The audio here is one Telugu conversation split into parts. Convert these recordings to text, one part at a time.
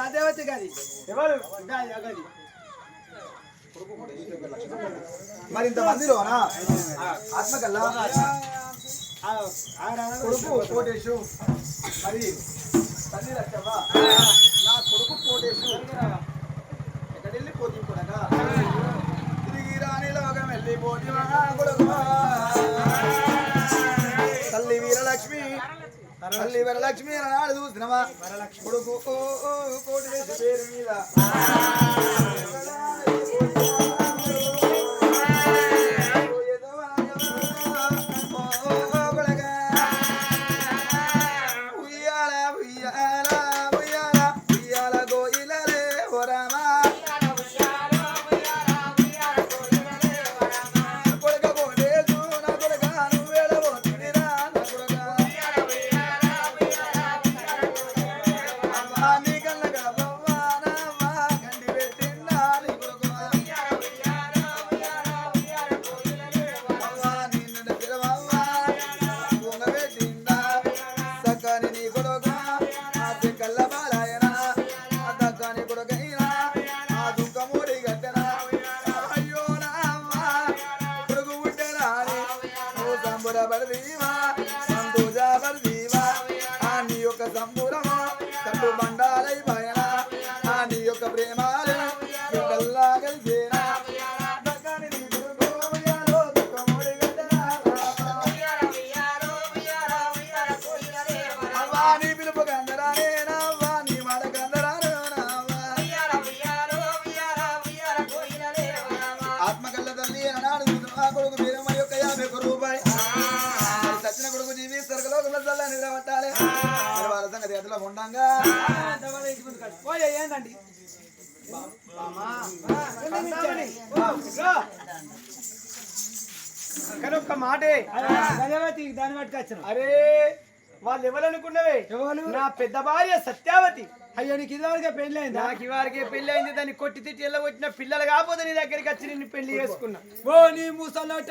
అదేవతి గది ఎవరు? గది మరి ఇంత మందిలోనా ఆత్మకల్లా కొడుకు కోటేశు. మరి తల్లి లచ్చవ్వ నా కొడుకు కోటేశు. ఎక్కడెళ్ళి పోటీ కూడా తిరిగి రాని లోకం వెళ్ళి పోటీ కొడుకు తల్లి వరలక్ష్మి నాడు చూసినవా? కొడుకు కోటేశు పేరు మీద. నువ్వు సంబురపడదీవా ఒక్క మాటే. గజవతి దాన్ని పట్టుకొచ్చాం అరే వాళ్ళు ఎవరనుకున్నవే? ఎవరు? నా పెద్ద భార్య సత్యావతి. అయ్యో నీకు ఇదివరకే పెళ్ళి అయిందా నాకు ఇవారికి పెళ్ళి అయింది దాన్ని కొట్టి తిట్టి ఎల్లగొట్టిన పిల్లలు కాకపోతే నీ దగ్గరికి వచ్చి నిన్ను పెళ్ళి చేసుకున్నా. ఓ నీ ముసలట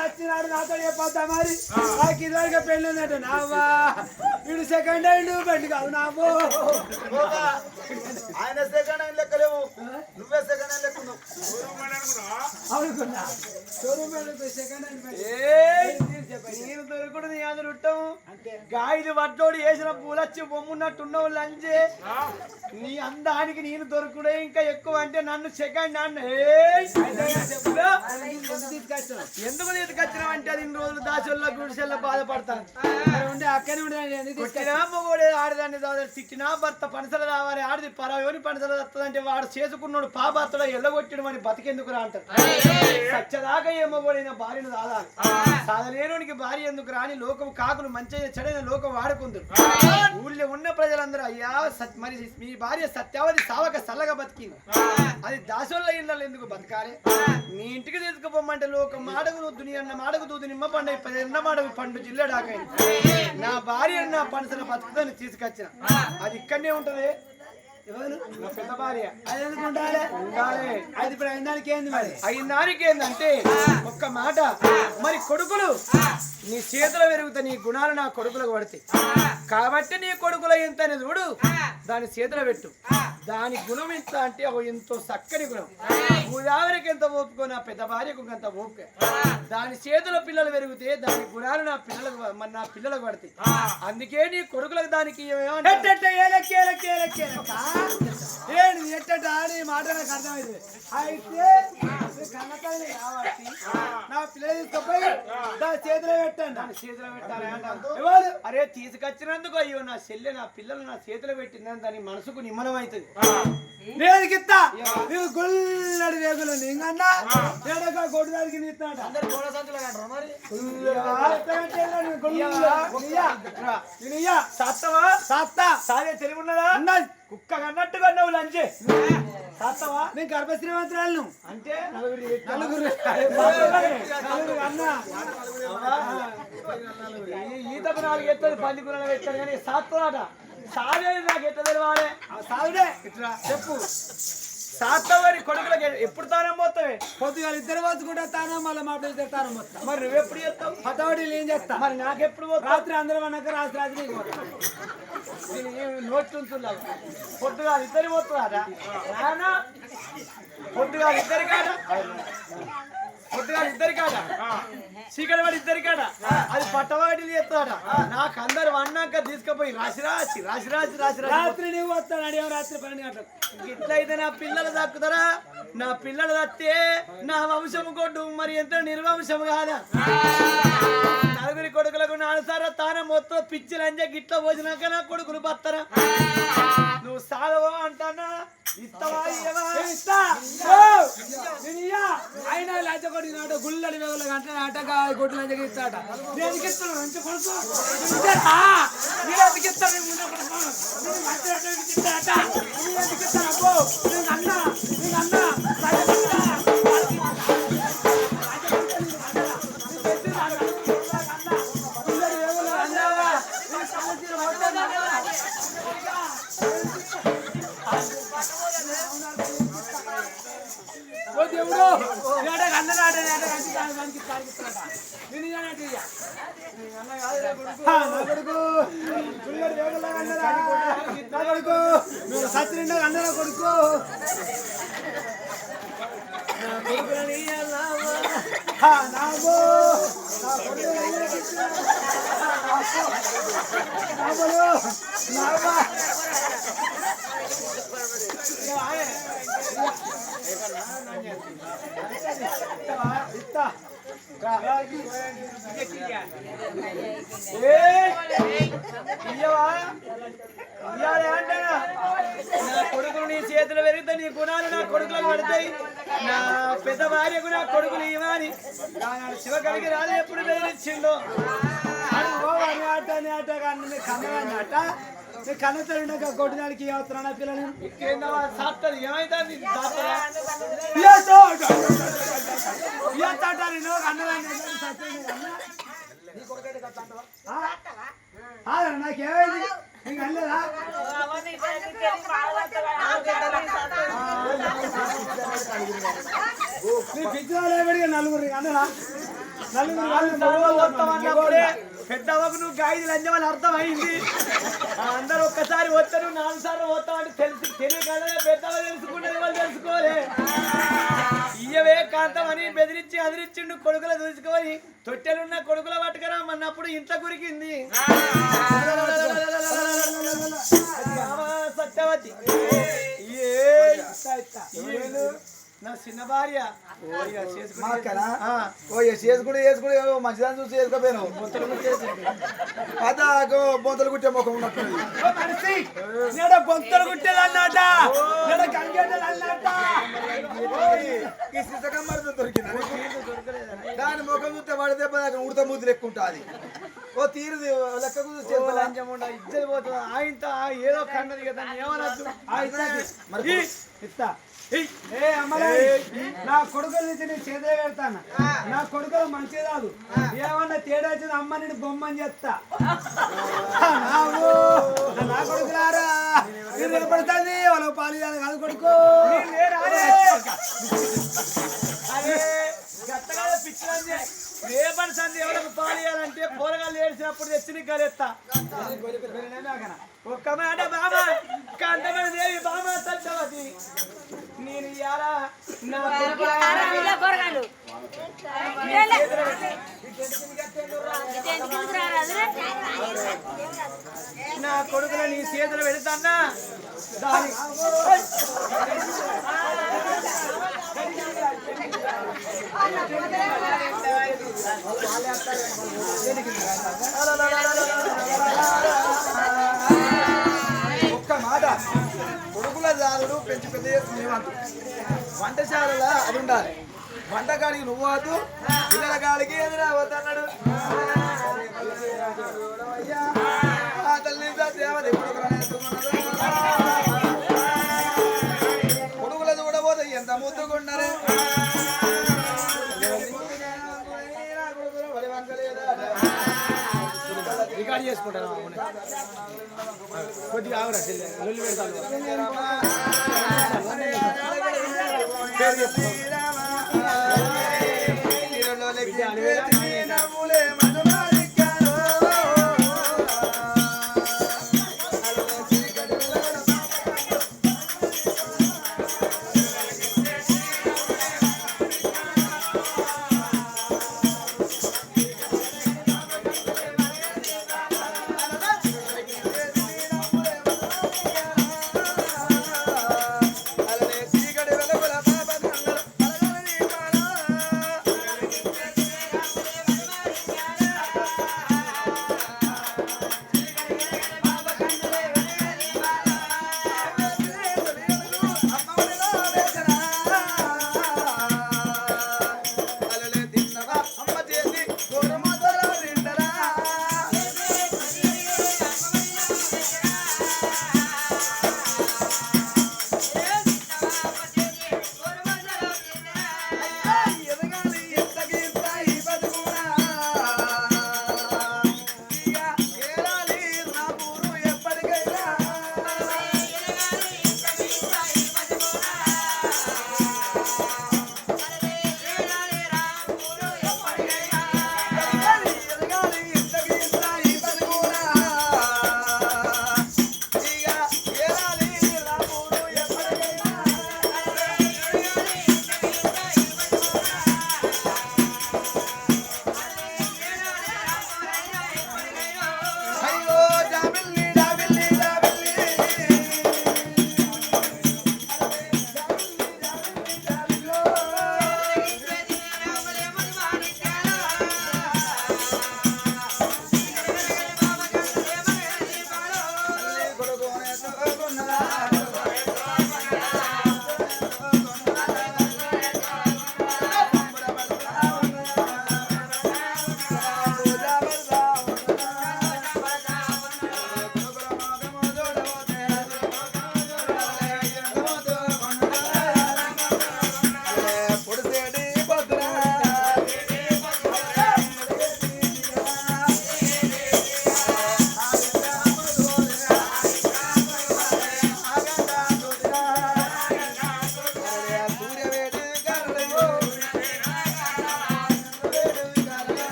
వచ్చినాడు నాతో చెప్పొద్దా మరి నాకు ఇదివరకే పెళ్ళి ఉందట నావా వీడు సెకండ్ హ్యాండ్ బండి కాదు నావో ఆయన సెకండ్ హ్యాండ్ లెక్కలేవు నువ్వే సెకండ్ హ్యాండ్ లెక్క అనుకున్నా సెకండ్ హ్యాండ్ దొరకడు నీ అందరు ఉంటాం గాయలు వడ్డోడు వేసిన పూలచ్చి బొమ్మున్నట్టున్నావు లంజే నీ అందానికి నేను దొరకడే ఇంకా ఎక్కువ అంటే నన్ను సెకండ్ హ్యాండ్ ఎందుకు తీసుకొచ్చినావు అంటే అది ఇన్ని రోజులు దాసోళ్ళ గుడిసెల్ల బాధపడతాను అక్కడే ఉండే మొగోడే ఆడదాన్ని దాదాపు తిట్టినా భర్త పనిసలు రావాలి ఆడిది పరవని పనిసలు వస్తుందంటే వాడు చేసుకున్నాడు పాపాతలో ఎల్లగొట్టడం అని బతికెందుకు రా అంటారు. సచ్చదాకా ఏ మొగోడైనా భార్యను దాదాలి. సాధలేనునికి భార్య ఎందుకు రాని లోకం కాకులు మంచిగా చెడైన లోకం వాడుకుందరు ఊళ్ళో ఉన్న ప్రజలందరూ అయ్యా సత్- మరి మీ భార్య సత్యావతి సావక సల్లగా బతికింది. అది దాసోళ్ళ ఇళ్ళలో ఎందుకు బతకాలి? నీ ఇంటికి తీసుకుపోమంటే లోకం మాడగు నువ్వు దుని అన్న మాడగు దూదు నిమ్మ పండు పది ఎన్న మాడగు పండు జిల్లడాకైంది నా భార్య నా పనసల బతుకుదని తీసుకొచ్చిన. అది ఇక్కడనే ఉంటది. పెద్ద భార్య. అది ఎందుకు ఉండాలి? ఉండాలి. అది ఇప్పుడు అయినానికి ఏంది మరి? ఒక్క మాట. మరి కొడుకులు నీ చేతుల పెరుగుతా నీ గుణాలు నా కొడుకులకు పడతాయి. కాబట్టి నీ కొడుకుల ఎంత చూడు. దాని చేతుల పెట్టు. దాని గుణం ఎంత అంటే ఒక ఎంతో చక్కని గుణం. గోదావరికి ఎంత ఓపుకో నా పెద్ద భార్యకు అంత ఓపిక. దాని చేతుల పిల్లలు పెరిగితే దాని గుణాలు నా పిల్లలకు నా పిల్లలకు పడతాయి. అందుకే నీ కొడుకులకు దానికి ఏంటి మాట నాకు అర్థమైంది. అయితే కన్నతల్లి కాబట్టి నా పిల్లలు తీసుకుపోయి చేతిలో పెట్టండి. దాని చేతిలో పెట్టాలి అరే తీసుకొచ్చినందుకు అయ్యో నా చెల్లె నా పిల్లలు నా చేతిలో పెట్టిందని దాని మనసుకు నిమ్మలం అవుతుంది నేను గిత్తా నీవు గుల్లడి రేగులు నీంగన్నా. ఏడక కొడుదానికి నీస్తాడ సత్తవా? సత్తా. సాగే తెలివి ఉన్నదా. ఉన్నది కుక్క కన్నట్టుగా నువ్వు లంచే. సత్తవా? నేను గర్భశ్రీమంతురాలను. అంటే నలుగురు ఈతకు నాలుగు ఎత్తది పది గుణాలు పెట్టారు కానీ సాత్వాట నాకు తెలవాలి ఇట్లా చెప్పు. సాత్తవారి కొడుకులకి ఎప్పుడు తానం పోతావే? పొద్దుగా ఇద్దరు వచ్చుకుంటా తాను మళ్ళీ మా పిల్లలు తిడతాను మొత్తం మరి నువ్వెప్పుడు చేస్తావు? పతవాడీలు ఏం చేస్తా. మరి నాకెప్పుడు రాత్రి అందరం అన్నాక రాత్రి రాత్రి పోతా. నోట్లుంటున్నావు పొద్దుగా ఇద్దరు పోతున్నారా నానా పొద్దుగా ఇద్దరి కాడ పొద్దుగా ఇద్దరి కాడ. చీకటి వాడి ఇద్దరి కాడ. అది పట్టవాడి చేస్తాడ? నాకు అందరు అన్నాక తీసుకుపోయి రాసి రాసి రాసి రాసి రాసి రాత్రి నీవు వస్తాను అడిగావు రాత్రి పన్నెండు గంటలకు. ఇట్లయితే నా పిల్లలు దక్కుతారా? నా పిల్లలు దత్తే నా వంశము కొట్టు మరి ఎంత నిర్వంశము కాదా? నలుగురి కొడుకులకు నాలుసారా తాన మొత్తం పిచ్చి లంజ గిట్ల పోసినాక నా కొడుకులు బత్తరా? నువ్వు సాధవా అంటానా? ఆయన లంచ కొట్టినాడు గుళ్ళడి వేగుల గంట ఆటగా కొట్టు లంచకి ఇస్తాట నేను ఎందుకు ఇస్తాను? లంచ కొడుకు. నేను ఇచ్చానా? నేను ముందు కొడుకు. నేను మంచి? నేను అబ్బో? అన్నా నేను అన్నా. హా, నా కొడుకు గుడిగాడు అన్నరా? కొడుకు కొడుకులు నీ చేతులు పెరిగితే నీ గుణాలు నా కొడుకులకు పడతాయి నా పెద్ద భార్యకు నా కొడుకులు ఇవ్వాలి. శివ కలిగి రాజు ఎప్పుడు బెదిరించిండో. అని ఆట అని కానీ ఉండక పిల్లలు. సాత్తది ఏమైతుంది నాకేమైంది? నలుగురు నలుగురు వాళ్ళు పెద్దవకు నువ్వు గాయలు లంచమని అర్థమైంది అందరు అందరూ ఒక్కసారి వస్తారు నాలుగు సార్లు అంటే తెలిసి తెలియక పెద్దవ తెలుసుకుంటే వాళ్ళు తెలుసుకోలే అని బెదిరించి అదిరించిండు కొడుకుల చూసుకొని తొట్టెలున్న కొడుకుల పట్టుకరా అన్నప్పుడు ఇంట్లో గురికింది. సత్యవతి. ఏ నా చిన్న భార్య. ఓ, మా అక్కనా? చేసుకుంటే చేసుకుంటే మంచిదాన్ని చూసి చేసుకోపోయాను. అదాకు బొంతలు కుట్టే ముఖం ఉన్నట్టుంది బొంతలు కుట్టేది అన్నట దాని ముఖం చూస్తే దెబ్బ దాకా ఉడత మూతి లెక్క ఉంటుంది ఓ తీరు ఉండదు ఇజ్జత పోతుంది ఆయనతో ఏదో కన్నది కదా ఏమనద్దు? ఇస్తా నా కొడుకుల నుంచి నేను చేదే పెడతాను? నా కొడుకులు మంచి కాదు. ఏమన్నా తేడా వచ్చింది అమ్మ నేను బొమ్మని చెప్తా నా కొడుకులారా మీరు నిలబడుతుంది వాళ్ళ పాలు కాదు కొడుకు. గట్టగా రేపటి సంది ఎవరికి పాలియాలంటే పోరగాళ్ళు ఏడ్చినప్పుడు తెచ్చి నీకు గలెత్తా ఒక్క మాట బామ కంటమని దేవి బామ సత్యవతి నేను నా కొడుకుల? నీ చేతులు పెడతానా? దాని పెంచి వంటశాలలో అది ఉండాలి వంటకాడికి నువ్వు వద్దు పిల్లల కాడికి ఎదురా వద్దన్నాడు తల్లి దేవత కొడుకుల చూడబోతే ఎంత ముద్దుకున్నారే రికార్డ్ చేసుకుంటాను కొద్దిగా ఆవురా లొల్లి పెడతాను శ్రీరామ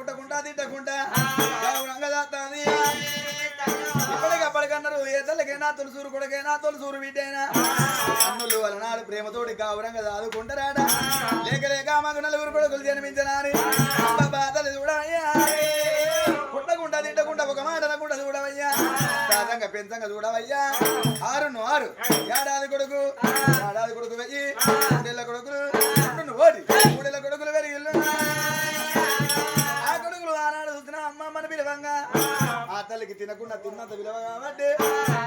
కుట్టకుండా తిట్టకుండా గౌరంగా దాస్తాది ఇప్పటికప్పటికన్నారు ఏ తల్లికైనా తొలసూరు కొడుకైనా తొలసూరు బిడ్డైనా. అన్నులు అలనాడు ప్రేమతోటి గౌరంగా దాదుకుంటారాడా లేక లేక మాకు నలుగురు కొడుకులు జన్మించనాని బాధలు చూడయ్యా కుట్టకుండా తిట్టకుండా ఒక మాట అనకుండా చూడవయ్యా. సాధంగా పెంచంగా చూడవయ్యా. ఆరును ఆరు. ఏడాది కొడుకు ఏడాది కొడుకు వెయ్యి. మూడేళ్ళ కొడుకులు రెండు ఓడి మూడేళ్ళ కొడుకులు వెరిగి అమ్మ ఆ తల్లికి తినకుండా తిన్నంత విలువ కాబట్టి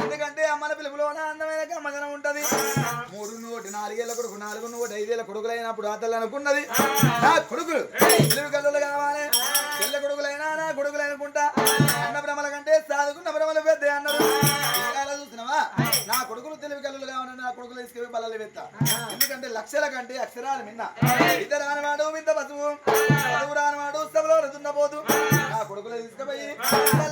ఎందుకంటే అమ్మల పిలుపులోన అందమైన కమ్మదనం ఉంటది. మూడు నోటి నాలుగేళ్ళ కొడుకు నాలుగు నోటి ఐదేళ్ళ కొడుకులైనప్పుడు ఆ తల్లి అనుకున్నది. నా కొడుకులు తెలుగు కళ్ళు కావాలి. పిల్ల కొడుకులైనా నా కొడుకులు అనుకుంటా. అన్న భ్రమల కంటే సాధుకున్న భ్రమల పెద్ద అన్నారు. చూసినావా? నా కొడుకులు తెలివి కళ్ళు కావాలని నా కొడుకులు తీసుకెళ్ళి బల్లలు పెత్త ఎందుకంటే లక్షల కంటే అక్షరాలు మిన్న. ఇద్దరు రానివాడు మిద్ద పశువు. తీసుకుపోయి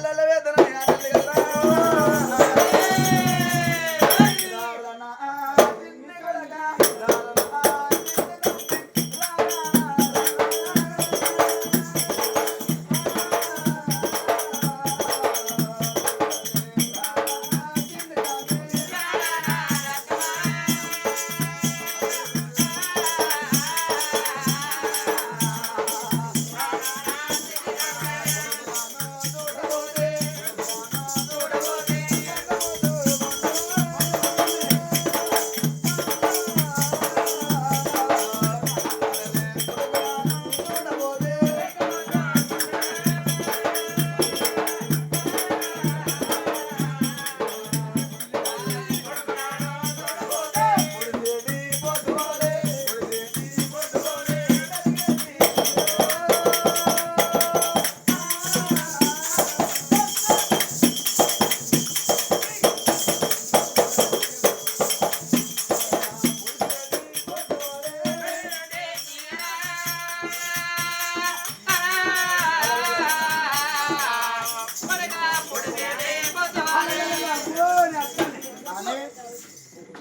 నాని,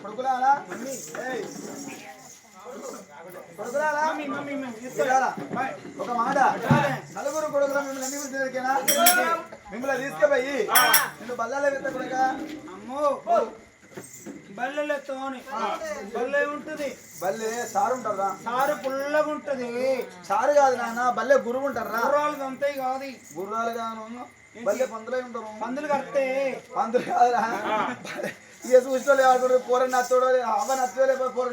కొడుకులారా? ఏయ్. కొడుకులారా? కొడుకులారా? ఒక మాట. నలుగురు కొడుకులు మిమ్మల్ని గురించి దొరికేనా మిమ్మల్ని తీసుకుపోయి నిన్ను బల్లాల వెత్త కొడుక అమ్మో బల్లెలతోని బల్లె ఉంటది. బల్లె సారు ఉంటారా సారు పుల్లగా ఉంటది. సారు కాదు నాన్న బల్లె గురువు ఉంటారా గుర్రాలు అంతే కాదు గుర్రాలు గాను బల్లె పందులే ఉంటారు. పందులు కడితే. పందులు కాదురా. ఇక చూసుకోలే ఆడు కూర నచ్చోడో అవ్వ నచ్చో లేకపోతే కూర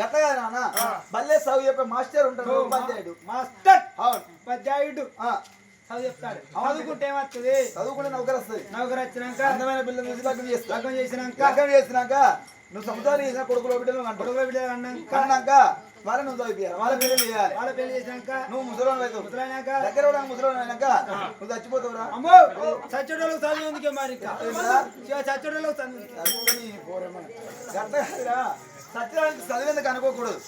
గట్ల కాదు నాన్న. బల్లె సౌ చెప్పే మాస్టర్ ఉంటాడు ఉపాధ్యాయుడు. మాస్టర్. అవును. ఉపాధ్యాయుడు. ఆ, చదువు చెప్తాడు. చదువుకుంటే ఏమవుతుంది చదువుకుంటే నౌకరు వస్తుంది. నౌకరు వచ్చినాక అందమైన పిల్లలు చూసి లగ్నం చేస్తా లగ్నం చేసినాక లగ్నం చేసినాక నువ్వు సముదాయం చేసిన కొడుకులో బిడ్డలు అంటారు కొడుకు బిడ్డ అన్నాక వాళ్ళని నువ్వు చదివియాలి వాళ్ళ పెళ్ళి చేయాలి. వాళ్ళ పెళ్ళి చేసినాక నువ్వు ముసలోని అవుతావు ముసలైనాక దగ్గర కూడా ముసలోని అయినాక నువ్వు చచ్చిపోతావురా? అమ్మో! చచ్చోడలకు చదువు ఎందుకే మరి ఇంకా? చచ్చోడలకు చదువు కాదురా. సత్యానికి చదివేందుకు అనుకోకూడదు?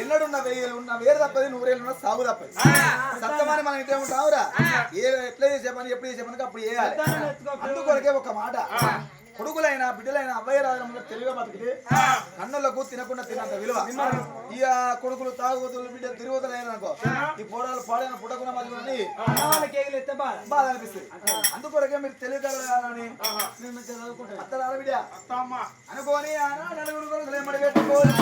ఎన్నడు ఉన్న వేలు ఉన్న వేరు తప్పది నూరేళ్ళు ఉన్న సాగు తప్పది. సత్యమని మనం ఇంటే ఉంటావురా? ఏ ఎట్లా చేసే పని ఎప్పుడు చేసే పనికి అప్పుడు చేయాలి. అందుకొరకే ఒక మాట. కొడుకులైనా బిడ్డలైనా అబ్బాయి రాజు తెలివిగా బతికితే కన్నులకు తినకుండా తినంత విలువ. ఇక కొడుకులు తాగుబోతులు బిడ్డ తిరుగుతులు అనుకో ఈ పోరాలు పాడైన పుట్టకున్న మధ్య వాళ్ళకి ఎగిలి ఎత్తే బాధ అనిపిస్తుంది. అందుకొరకే మీరు తెలియగలగాలని నేను మంచిగా చదువుకుంటాను అత్తరా బిడ్డ? అనుకోని నలుగురు కొడుకులు ఏమడి పెట్టుకోని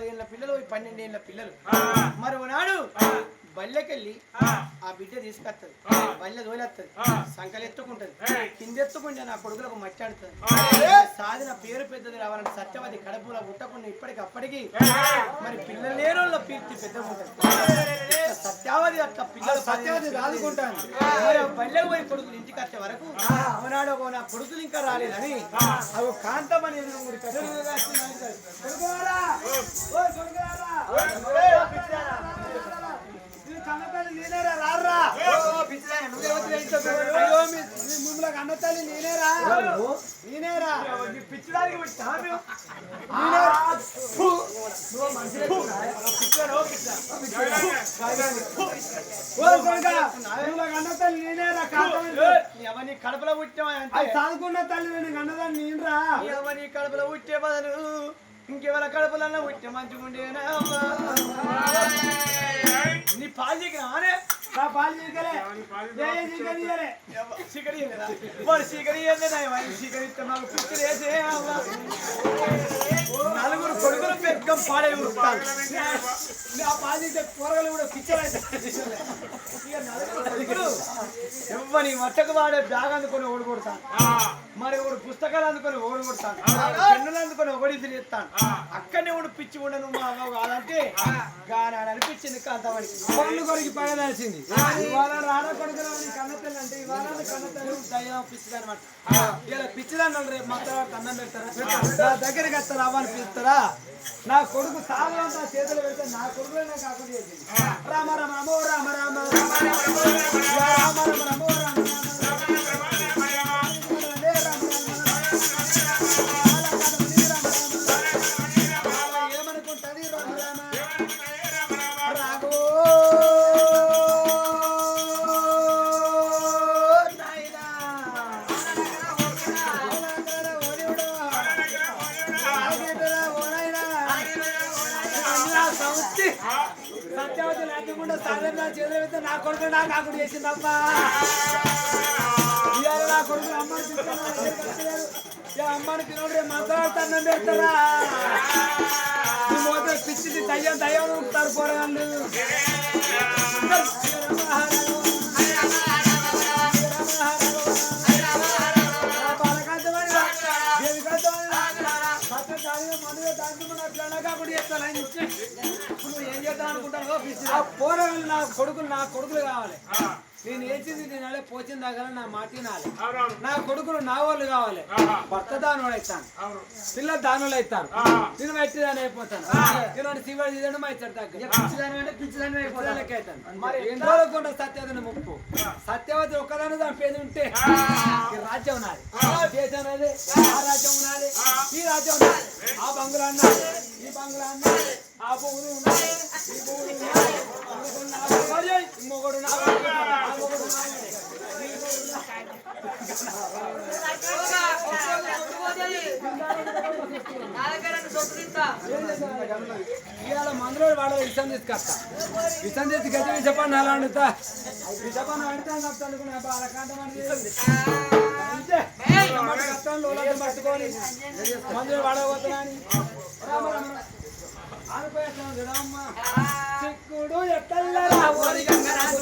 పదేళ్ళ పిల్లలు పన్నెండేళ్ళ పిల్లలు. మరి ఒకనాడు బల్లెకెళ్ళి ఆ. బిడ్డ తీసుకొస్తుంది బల్లె తోలేస్తుంది సంకలు ఎత్తుకుంటది కింద ఎత్తుకుంటే నా కొడుకులకు మట్టి ఆడుతుంది సాధిన పేరు పెద్దది రావాలంటే సత్యవతి కడుపులో పుట్టకుండా ఇప్పటికి అప్పటికి మరి పిల్లలు లేని వాళ్ళ పీర్తి పెద్ద ఉంటుంది సత్యావతి అట్లా పిల్లలు సత్యావతి రాదుకుంటాను. మరి బల్లె పోయి కొడుకులు ఇంటికి వచ్చే వరకు అవనాడు ఒక నా కొడుకులు ఇంకా రాలేదని అవి కాంతమని ఎదురు కొడుకోరా కన్నతల్లి నేనేరా రారా అయ్యో మీ మీ ముందులో కన్నతల్లి నేనేరా నేనేరా పిచ్చడానికి నేనేరా ఎవరి కడుపులో పుట్టావా చదువుకున్న తల్లి నేను కన్నదాన్ని నేనురా ఎవరి కడుపులో పుట్టే బదులు ఇంకెవరి కడుపులన్నా పుట్టే మంచిగుండేనా? నీ పాలు చీకరానే నా పాలు చీకలే. ఏ చీకరియలే చీకరియలేదా వాడు చీకరియలేదా వాడు చీకరిస్తే మాకు పిచ్చి లేసే నలుగురు కొడుకులు పెగ్గం పాడే ఉరుకుతారు ఆ పాలు చీకే కూరగాయలు కూడా పిచ్చరైతే ఇక నలుగురు కొడుకులు ఎవ్వని మట్టకు వాడే బ్యాగ్ అందుకొని ఓడి కొడతాను మరి ఒకడు పుస్తకాలు అందుకొని ఓడి కొడతాను పెన్నులు అందుకొని ఒకటి తిరిగిస్తాను అక్కడనే ఒకడు పిచ్చి ఉండను మా అవ్వ కాదంటే గానాడు అనిపించింది కాంతవాడికి. పళ్ళు కొరికి పగదాల్సింది ఇవాళ రాడ కొడుకులు కన్నతల్లి అంటే ఇవాళ కన్నతల్లి దయ్యం పిచ్చిది అనమాట ఇలా పిచ్చిదాన్ని రేపు మాత్రం అన్నం పెడతారా నా దగ్గరికి వస్తారా అవ్వని పిలుస్తారా నా కొడుకు సాగలంతా చేతులు పెడితే నా కొడుకులే నాకు అక్కడ చేసింది రామ రామ రమో రామ రామ రామ రామ రామ రమో రామ కొడుకు నా కాకుడు చేసిందమ్మా ఇవాళ నా కొడుకు అమ్మని తీసుకున్నాడు అమ్మని తినడు మాట్లాడుతాను పెడతారా? మోత పిచ్చిది దయ్యం దయ్యం ఉంటారు పోరగాళ్ళు. ఆ పోరగాళ్ళు నా కొడుకులు నా కొడుకులు కావాలి. నేను ఏచింది తినాలి పోచింది దగ్గర నా మాట తినాలి నా కొడుకులు నా వాళ్ళు కావాలి. భర్త దానుడు అవుతాను పిల్ల దానులు అవుతాను నేను పెట్టిదాని అయిపోతాను. నేను శివాజీ చేయడం అవుతాడు దగ్గర పిచ్చిదాని అయిపోతాను. మరి కూడా సత్యవతిని ముప్పు. సత్యవతి ఒక్కదాని చంపేది ఉంటే ఈ రాజ్యం నాది దేశం నాది ఆ. రాజ్యం నాది ఈ రాజ్యం నాది ఆ బంగ్లా అన్నది ఈ బంగ్లా అన్నది ఆ భూములు ఉన్నాయి ఇవాళ మందులో వాడు విషం తీసుకొస్తా. విషం తీసి గట్టి విషపాన్ని అలా వండుతా? విషపాన్ని వండుతాను తప్ప అనుకున్నా పట్టుకొని మందులు వాడబోతున్నా చెక్కుడు ఎట్టల్లరా ఓరి గంగరాజు